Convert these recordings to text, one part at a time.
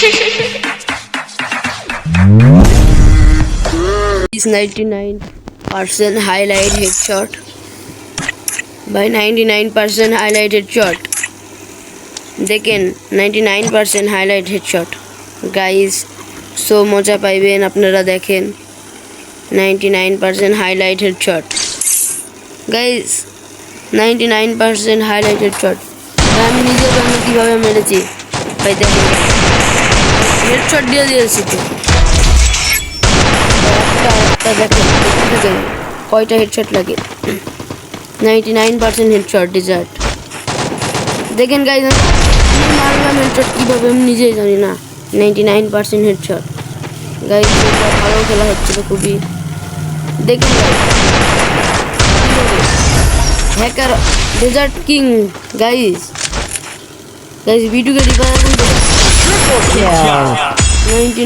99% highlight headshot भाई 99% highlight headshot देखें 99% highlight headshot guys so मज़ा পাইবেন আপনারা দেখেন 99% highlight headshot guys 99% highlight headshot আমি নিজে আমি কিভাবে মেরেছি ভাই হেডশট দিয়ে দিয়েছি তো। একটা একটা কয়টা হেডশট লাগে? Ninety nine percent headshot desert দেখেন গাইজ আমি মারলাম হেডশট কীভাবে আমি নিজেই জানি না। Ninety nine percent headshot guys ভালো খেলা হচ্ছিল খুবই। দেখেন hacker desert king guys guys ভিডিওকে recover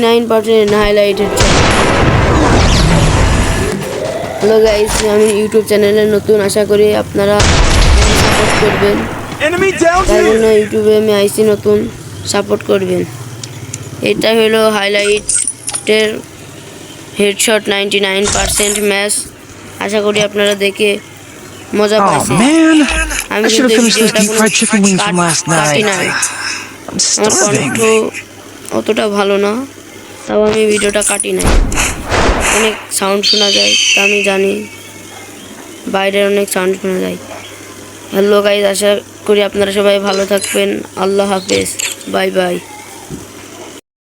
nine percent highlight headshot hello guys আমি ইউটিউব চ্যানেলে নতুন আশা করি আপনারা সাপোর্ট করবেন। তাই জন্য ইউটিউবে আমি আইসি নতুন সাপোর্ট করবেন। এটা হলো হাইলাইটের headshot ninety nine percent match আশা করি আপনারা দেখে মজা Oh man, আমি কিন্তু ভিডিওটা কোনো কাট- আমার কণ্ঠ অতটা ভালো না। তাও আমি ভিডিওটা কাটি না অনেক সাউন্ড শোনা যায়, তা আমি জানি। বাইরের অনেক সাউন্ড শোনা যায়। হ্যালো গাইজ আশা করি আপনারা সবাই ভালো থাকবেন। আল্লাহ হাফেজ। Bye bye.